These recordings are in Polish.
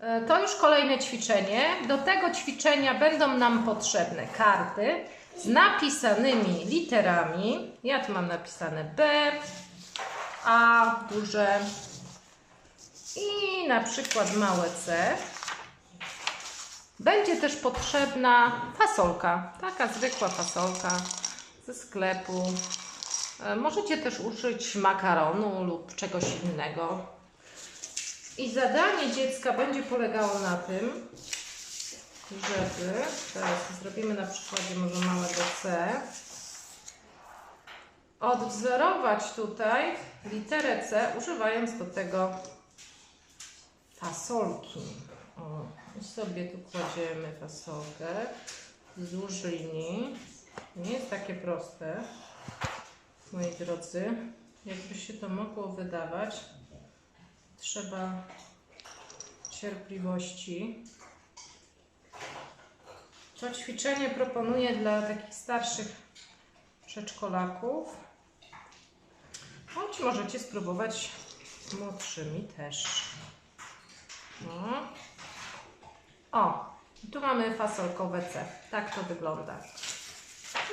E, To już kolejne ćwiczenie. Do tego ćwiczenia będą nam potrzebne karty z napisanymi literami. Ja tu mam napisane B, A duże i na przykład małe C. Będzie też potrzebna fasolka, taka zwykła fasolka ze sklepu. E, Możecie też użyć makaronu lub czegoś innego. I zadanie dziecka będzie polegało na tym, żeby, teraz zrobimy na przykładzie może małego C, odwzorować tutaj literę C, używając do tego fasolki. O, i sobie tu kładziemy fasolkę wzdłuż linii. Nie jest takie proste, moi drodzy. Jakby się to mogło wydawać, trzeba cierpliwości. To ćwiczenie proponuję dla takich starszych przedszkolaków. Choć możecie spróbować z młodszymi też. No. O, tu mamy fasolkowe C. Tak to wygląda.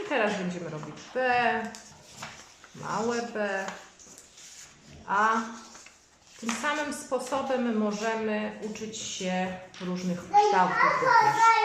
I teraz będziemy robić B, małe B, A. Tym samym sposobem możemy uczyć się różnych kształtów również.